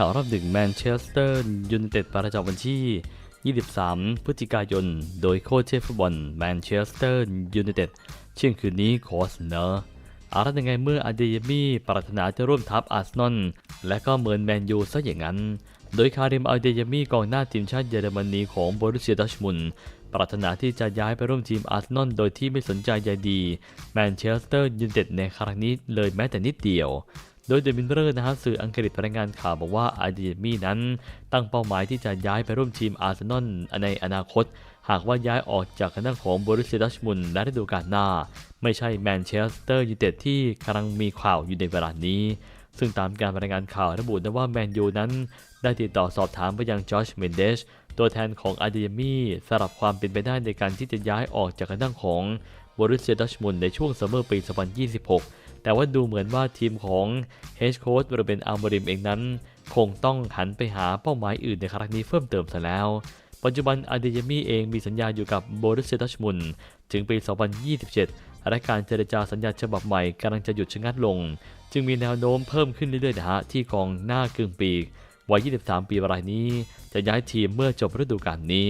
ข่าวรอบดึกแมนเชสเตอร์ยูไนเต็ดประจำวันที่ 23 พฤศจิกายน โดยโค้ชเชฟฟุตบอลแมนเชสเตอร์ยูไนเต็ดเที่ยงคืนนี้ขอเสนออะไรยังไงเมื่ออาเดยมี่ปรารถนาจะร่วมทัพอาร์เซนอลและก็เหมือนแมนยูซะอย่างนั้น โดยคาริมอาเดยมี่กองหน้าทีมชาติเยอรมนีของบรุเซียดอร์ทมุนปรารถนาที่จะย้ายไปร่วมทีมอาร์เซนอลโดยที่ไม่สนใจใยดีแมนเชสเตอร์ยูไนเต็ดในครั้งนี้เลยแม้แต่นิดเดียว โดยเดมินเรอร์นะฮะสื่ออังกฤษรายงานข่าวบอกว่าอาเดยมี่นั้น ตั้งเป้าหมายที่จะย้ายไปร่วมทีมอาร์เซนอลในอนาคต หากว่าย้ายออกจากคณะของบรุสเซดอร์ทมุนด์ในฤดูกาลหน้า ไม่ใช่แมนเชสเตอร์ยูไนเต็ดที่กำลังมีข่าวอยู่ในเวลานี้ ซึ่งตามการรายงานข่าวระบุนะว่าแมนยูนั้น ได้ติดต่อสอบถามไปยังจอร์จเมนเดชตัวแทนของอาเดยมี่สำหรับความเป็นไปได้ในการที่จะย้ายออกจากคณะของบรุสเซดอร์ทมุนในช่วงซัมเมอร์ปี 2026 แต่ว่าดูเหมือนว่าทีมของเฮดโค้ชบริเบนอัลมาริมเองนั้น คงต้องหันไปหาเป้าหมายอื่นในครั้งนี้เพิ่มเติมซะแล้ว ปัจจุบันอาเดยมี่เองมีสัญญาอยู่กับโบรุสเซียดอร์มุนถึงปี 2027 และการเจรจาสัญญาฉบับใหม่กำลังจะหยุดชะงักลง จึงมีแนวโน้มเพิ่มขึ้นเรื่อยๆนะฮะที่กองหน้ากึ่งปีกวัย 23 ปีรายนี้ จะย้ายทีมเมื่อจบฤดูกาลนี้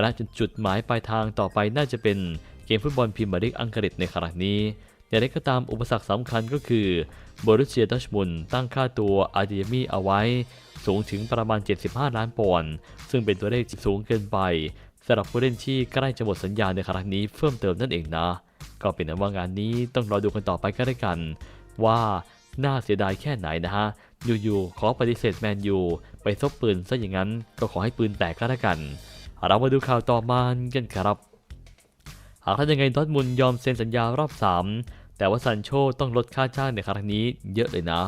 และจุดหมายปลายทางต่อไปน่าจะเป็นเกมฟุตบอลพรีเมียร์ลีกอังกฤษในครั้งนี้ อย่างไรก็ตามอุปสรรคสำคัญก็คือบรุเซียดอร์ทมุนตั้งค่าตัวอาเดียมี่เอาไว้ สูงถึงประมาณ 75 ล้านปอนด์ซึ่งเป็นตัวเลขสูงเกินไปสำหรับผู้เล่นที่ใกล้จะหมดสัญญาในครั้งนี้เพิ่มเติมนั่นเองนะ ก็เป็นว่างานนี้ต้องรอดูกันต่อไปก็ได้กัน ว่าน่าเสียดายแค่ไหนนะฮะอยู่ๆขอปฏิเสธแมนยูไปซบปืนซะอย่างนั้นก็ขอให้ปืนแตกก็แล้วกัน เรามาดูข่าวต่อมากันครับ หากท่ายังไงดอทมุนยอมเซ็นสัญญารอบ 3 แต่ว่าซันโชต้องลดค่าจ้างในครั้งนี้เยอะเลยนะ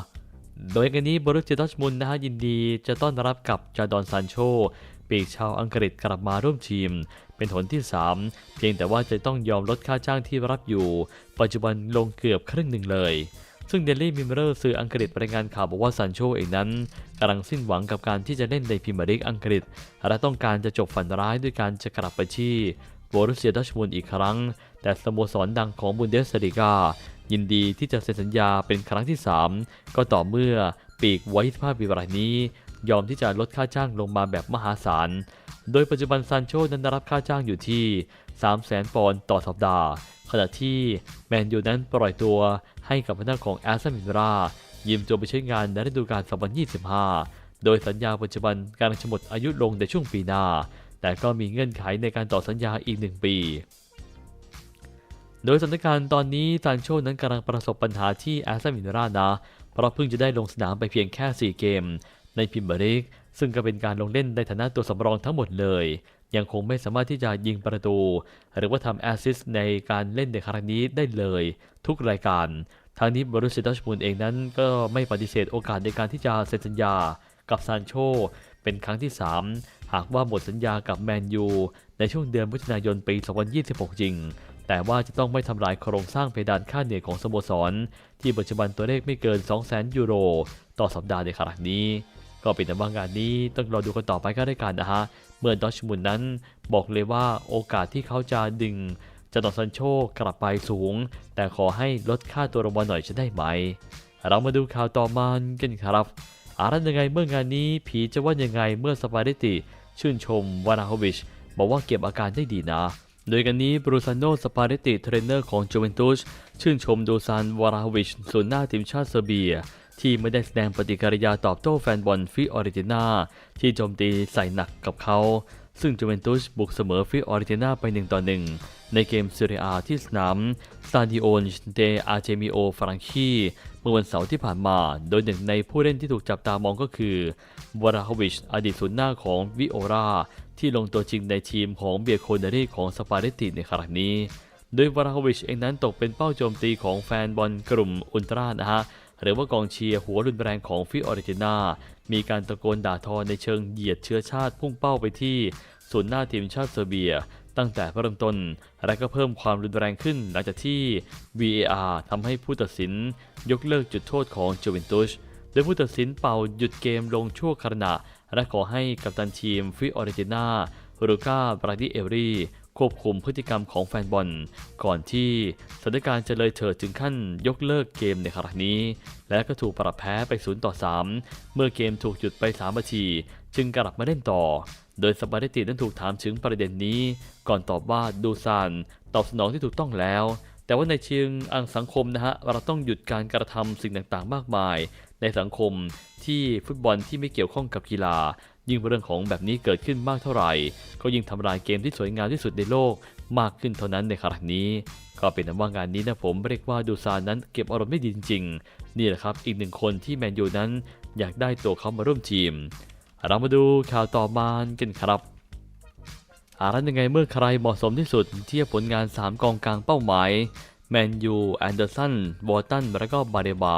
โดยกันนี้บรุสเซียดอร์ทมุนนะฮะยินดีจะต้อนรับกับจาดอนซันโชปีกชาวอังกฤษกลับมาร่วมทีม เป็นหนที่ 3 เพียงแต่ว่าจะต้องยอมลดค่าจ้างที่รับอยู่ ปัจจุบันลงเกือบครึ่งหนึ่งเลย ซึ่งเดลี่มิมเรอร์สื่ออังกฤษรายงานข่าวบอกว่าซันโชเองนั้นกำลังสิ้นหวังกับการที่จะเล่นในพรีเมียร์ลีกอังกฤษ และต้องการจะจบฝันร้ายด้วยการจะกลับไปที่ โบรุเซียดอร์ทมุนอีกครั้ง แต่สโมสรดังของบุนเดสลีกายินดีที่จะเซ็นสัญญาเป็นครั้งที่ 3 ก็ต่อเมื่อปีกไว้25ปีรายนี้ ยอมที่จะลดค่าจ้างลงมาแบบมหาศาล โดยปัจจุบันซานโชนั้นได้รับค่าจ้างอยู่ที่ 300,000 ปอนด์ต่อสัปดาห์ ขณะที่แมนยูนั้นปล่อยตัวให้กับพนักของแอสตันวิลล่ายืมตัวไปใช้งานในฤดูกาล 2025 โดยสัญญาปัจจุบันกำลังจะหมดอายุลงในช่วงปีหน้า แต่ก็มีเงื่อนไขในการต่อสัญญาอีกหนึ่งปี โดยสถานการณ์ตอนนี้ซานโชนั้นกำลังประสบปัญหาที่แอสตันวิลล่านะ เพราะเพิ่งจะได้ลงสนามไปเพียงแค่ 4 เกม ในพรีเมียร์ลีกซึ่งก็เป็นการลงเล่นในฐานะตัวสำรองทั้งหมดเลย ยังคงไม่สามารถที่จะยิงประตู หรือว่าทำแอสซิสในการเล่นในครั้งนี้ได้เลย ทุกรายการทางนี้บรูเซียดอร์ทมุนเองนั้นก็ไม่ปฏิเสธโอกาสในการที่จะเซ็นสัญญากับซานโชเป็นครั้งที่ 3 หากว่าหมดสัญญากับแมนยูในช่วงเดือนมิถุนายนปี 2026 จริง แต่ว่าจะต้องไม่ทำลายโครงสร้างเพดานค่าเหนื่อยของสโมสร ที่ปัจจุบันตัวเลขไม่เกิน 200,000 ยูโร ต่อสัปดาห์ในครั้งนี้ ก็เป็นแต่ว่างานนี้ต้องรอดูกันต่อไปก็ได้กันนะฮะ เมื่อดอชมุนนั้นบอกเลยว่าโอกาสที่เขาจะดึงจาดอนซันโชกลับไปสูง แต่ขอให้ลดค่าตัวลงมาหน่อยจะได้ไหม เรามาดูข่าวต่อมากันครับอารันยังไงเมื่องานนี้ผีจะว่ายังไงเมื่อสปาเดติ ชื่นชมวานาโฮวิชบอกว่าเก็บอาการได้ดีนะ โดยกันนี้บรูซานโนสปาเรติเทรนเนอร์ของจูเวนตุสชื่นชมดูซานวาราโฮวิชส่วนหน้าทีมชาติเซอร์เบีย ที่ไม่ได้แสดงปฏิกิริยาตอบโต้แฟนบอลฟิออริจินาที่โจมตีใส่หนักกับเขา ซึ่งจูเวนตุสบุกเสมอฟิออริจินาไป 1 ต่อ 1 ในเกมซีเรียที่สนามซานดิโอนเดอาเจมิโอฟรังคีเมื่อวันเสาร์ที่ผ่านมา โดยหนึ่งในผู้เล่นที่ถูกจับตามองก็คือวาราฮวิช อดีตศูนย์หน้าของวิโอราที่ลงตัวจริงในทีมของเบียโคเนรีของสปาเรติในครั้งนี้ โดยวาราฮวิชเองนั้นตกเป็นเป้าโจมตีของแฟนบอลกลุ่มอุลตร้านะฮะ หรือว่ากองเชียร์หัวรุนแรงของฟิออริจินามีการตะโกนด่าทอในเชิงเหยียดเชื้อชาติพุ่งเป้าไปที่ศูนหน้าทีมชาติเซอร์เบีย ตั้งแต่เริ่มต้น และก็เพิ่มความรุนแรงขึ้นหลังจากที่ VAR ทำให้ผู้ตัดสินยกเลิกจุดโทษของจูเวนตุสโดยผู้ตัดสินเป่าหยุดเกมลงชั่วขณะและขอให้กัปตันทีมฟิออริจินารูกาบราดิเอลรี ควบคุมพฤติกรรมของแฟนบอล ก่อนที่สถานการณ์จะเลยเถิดถึงขั้นยกเลิกเกมในครั้งนี้ และก็ถูกปรับแพ้ไป0ต่อ3 เมื่อเกมถูกหยุดไป3นาที จึงกลับมาเล่นต่อ โดยสปาเดตตินั้นถูกถามถึงประเด็นนี้ ก่อนตอบว่าดูซานตอบสนองที่ถูกต้องแล้ว แต่ว่าในเชิงอังสังคมนะฮะเราต้องหยุดการกระทำสิ่งต่างๆ มากมาย ในสังคมที่ฟุตบอลที่ไม่เกี่ยวข้องกับกีฬา ยิ่งเรื่องของแบบนี้เกิดขึ้นมากเท่าไหร่ ก็ยิ่งทำลายเกมที่สวยงามที่สุดในโลกมากขึ้นเท่านั้นในครั้งนี้ ก็เป็นนว่างานนี้นะผมเรียกว่าดูซานนั้นเก็บอารมณ์ได้ดีจริงๆ นี่แหละครับอีกหนึ่งคนที่แมนยูนั้นอยากได้ตัวเขามาร่วมทีม เรามาดูข่าวต่อมากันครับอารันยังไงเมื่อใครเหมาะสมที่สุดเทียบผลงาน 3 กองกลางเป้าหมายแมนยูแอนเดอร์สันวอร์ตันและก็บาเดบา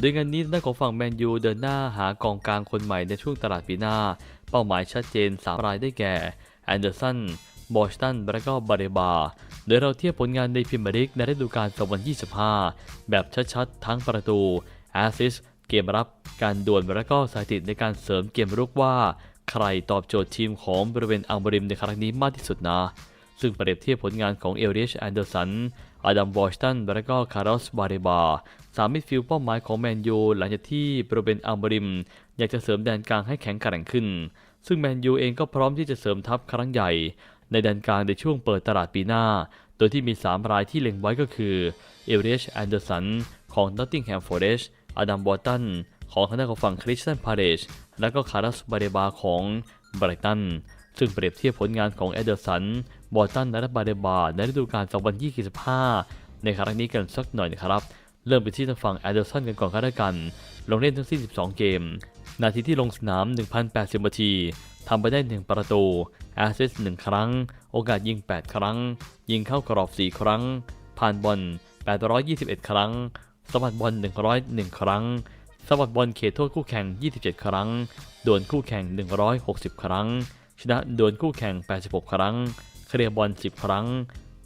โดยงานนี้ด้านของฝั่งแมนยูเดินหน้าหากองกลางคนใหม่ในช่วงตลาดปีหน้า เป้าหมายชัดเจน 3 รายได้แก่ แอนเดอร์สัน บอชตัน และก็บาเดบา โดยเราเทียบผลงานในพรีเมียร์ลีกในฤดูกาล2025 แบบชัดๆ ทั้งประตู แอสซิสเกมรับ การดวลและก็สถิติในการเสริมเกมรุกว่า ใครตอบโจทย์ทีมของบริเวณอังบริมในครั้งนี้มากที่สุดนะ ซึ่งเปรียบเทียบผลงานของเอลริชแอนเดอร์สัน อดัมวอชตันและก็คาร์ลสบาเรบาสามมิดฟิลด์เป้าหมายของแมนยูหลังจากที่บริเวณอังบริม อยากจะเสริมแดนกลางให้แข็งแกร่งขึ้น ซึ่งแมนยูเองก็พร้อมที่จะเสริมทัพครั้งใหญ่ ในแดนกลางในช่วงเปิดตลาดปีหน้า โดยที่มี 3 รายที่เล็งไว้ก็คือ เอลริชแอนเดอร์สันของนอตติงแฮมฟอร์เรสต์อดัมวอตตันของทางด้านของฝั่งคริสตันพาเดชและก็คารัสบาเดบาของไบรตัน ซึ่งเปรียบเทียบผลงานของแอดเดอร์สัน บอตันและบาเดบาในฤดูกาล 2025 ในครั้งนี้กันสักหน่อยนะครับ เริ่มไปที่ทางฝั่งแอดเดอร์สันกันก่อนก็แล้วกัน ลงเล่นทั้งสิ้น 12 เกม นาทีที่ลงสนาม 1,080 นาทีทำไปได้ 1 ประตูแอสซิสต์1ครั้ง โอกาสยิง 8 ครั้ง ยิงเข้ากรอบ 4 ครั้ง ผ่านบอล 821 ครั้งสมัดบอล 101 ครั้งสมัดบอลเขตโทษคู่แข่ง 27 ครั้ง โดวลคู่แข่ง 160 ครั้ง ชนะดวลคู่แข่ง 86 ครั้ง เคลียร์บอล 10 ครั้ง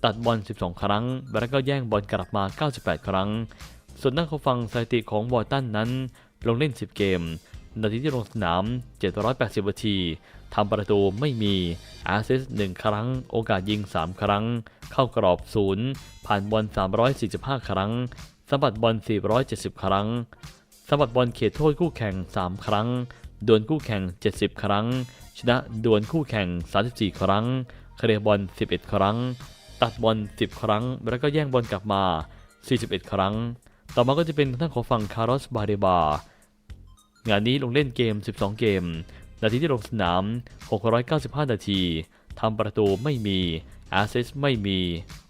ตัดบอล 12 ครั้ง แล้วก็แย่งบอลกลับมา 98 ครั้ง ส่วนนักขาฟังสถิติของวอร์ตันนั้น ลงเล่น 10 เกม นาทีที่ลงสนาม 780 นาทีทำประตูไม่มีแอสซิสต์1ครั้ง โอกาสยิง 3 ครั้ง เข้ากรอบ 0 ผ่านบอล 345 ครั้งสัมผัสบอล 470 ครั้งสัมผัสบอลเขตโทษคู่แข่ง 3 ครั้ง ดวลคู่แข่ง 70 ครั้ง ชนะดวลคู่แข่ง 34 ครั้ง เคลียร์บอล 11 ครั้ง ตัดบอล 10 ครั้ง แล้วก็แย่งบอลกลับมา 41 ครั้ง ต่อมาก็จะเป็นทางด้านของฝั่งคาร์ลสบาเดบางานนี้ลงเล่นเกม 12 เกม นาทีที่ลงสนาม 695 นาทีทำประตูไม่มีแอสเซสไม่มี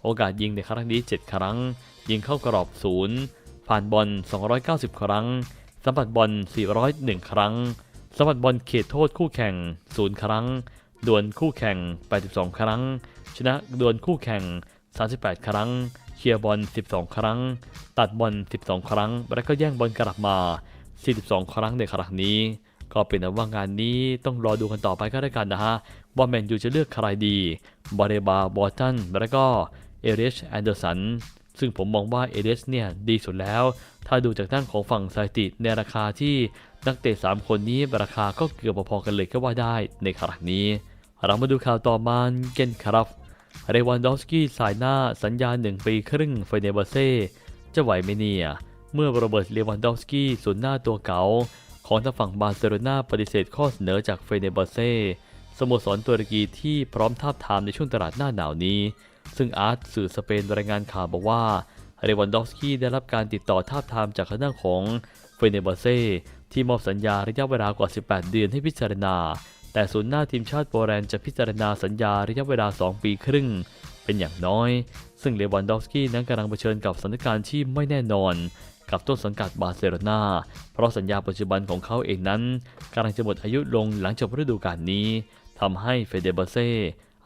โอกาสยิงในครั้งนี้ 7 ครั้ง ยิงเข้ากรอบ 0 ผ่านบอล 290 ครั้ง สัมผัสบอล 401 ครั้ง สัมผัสบอลเขตโทษคู่แข่ง 0 ครั้ง ดวลคู่แข่ง 82 ครั้ง ชนะดวลคู่แข่ง 38 ครั้ง เคลียร์บอล 12 ครั้ง ตัดบอล 12 ครั้ง และก็แย่งบอลกลับมา 42 ครั้งในครั้งนี้ ก็เป็นว่างานนี้ต้องรอดูกันต่อไปก็แล้วกันนะฮะ ว่าแมนยูจะเลือกใครดี บาเรบา บอตัน และก็เอเรชแอนเดอร์สัน ซึ่งผมมองว่าเอเรชเนี่ยดีสุดแล้ว ถ้าดูจากด้านของฝั่งสถิติในราคาที่ นักเตะ3 คนนี้ราคาก็เกือบพอๆกันเลยก็ว่าได้ในครั้งนี้ เรามาดูข่าวต่อมาเกนครับ เรวันดอฟสกี้สายหน้าสัญญา1ปีครึ่งไฟเนเบอร์เซ่จะไหวไหมเนี่ยเมื่อโรเบิร์ตเลวันดอฟสกี้ศูนหน้าตัวเก่าของทางฝั่งบาร์เซโลนาปฏิเสธข้อเสนอจากเฟเนเบอร์เซ่สโมสรตุรกีที่พร้อมทาบทามในช่วงตลาดหน้าหนาวนี้ ซึ่งอาร์ตสื่อสเปนรายงานข่าวบอกว่าเรวันดอฟสกี้ได้รับการติดต่อทาบทามจากคณะของเฟเนเบอร์เซ่ ที่มอบสัญญาระยะเวลากว่า 18 เดือนให้พิจารณา แต่ศูนย์หน้าทีมชาติโปแลนด์จะพิจารณาสัญญาระยะเวลา 2 ปีครึ่ง เป็นอย่างน้อย ซึ่งเลวันดอฟสกี้นั้นกำลังเผชิญกับสถานการณ์ที่ไม่แน่นอน กับต้นสังกัดบาร์เซโลนาเพราะสัญญาปัจจุบันของเขาเองนั้นกำลังจะหมดอายุลงหลังจบฤดูกาลนี้ทำให้เฟเดเบเซ่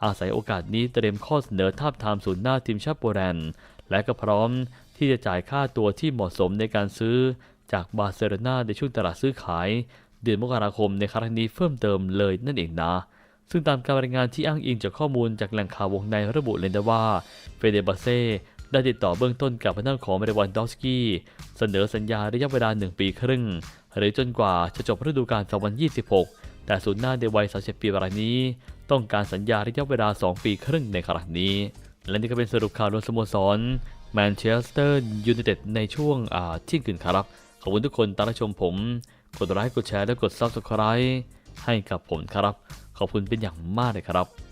อาศัยโอกาสนี้เตรียมข้อเสนอทาบทามศูนย์หน้าทีมชาติโปแลนด์และก็พร้อมที่จะจ่ายค่าตัวที่เหมาะสมในการซื้อ จากบาร์เซโลนาในช่วงตลาดซื้อขาย เดือนมกราคมในครั้งนี้เพิ่มเติมเลยนั่นเองนะ ซึ่งตามการรายงานที่อ้างอิงจากข้อมูลจากแหล่งข่าววงในระบุเลยนะว่าเฟเดบาเซได้ติดต่อเบื้องต้นกับพนักของเมเรวันดอสกี้เสนอสัญญาระยะเวลา 1 ปีครึ่ง หรือจนกว่าจะจบฤดูกาล 2026 แต่ศูนย์หน้าในวัย37ปีรายนี้ ต้องการสัญญาระยะเวลา 2 ปีครึ่งในขณะนี้ และนี่ก็เป็นสรุปข่าวรวมสโมสรแมนเชสเตอร์ยูไนเต็ดในช่วงอ่าเที่ยงคืนครับ อบคุณทุกคนตามรับชมผม กดไลค์กดแชร์และกด Subscribe ให้กับผมครับ ขอบคุณเป็นอย่างมากเลยครับ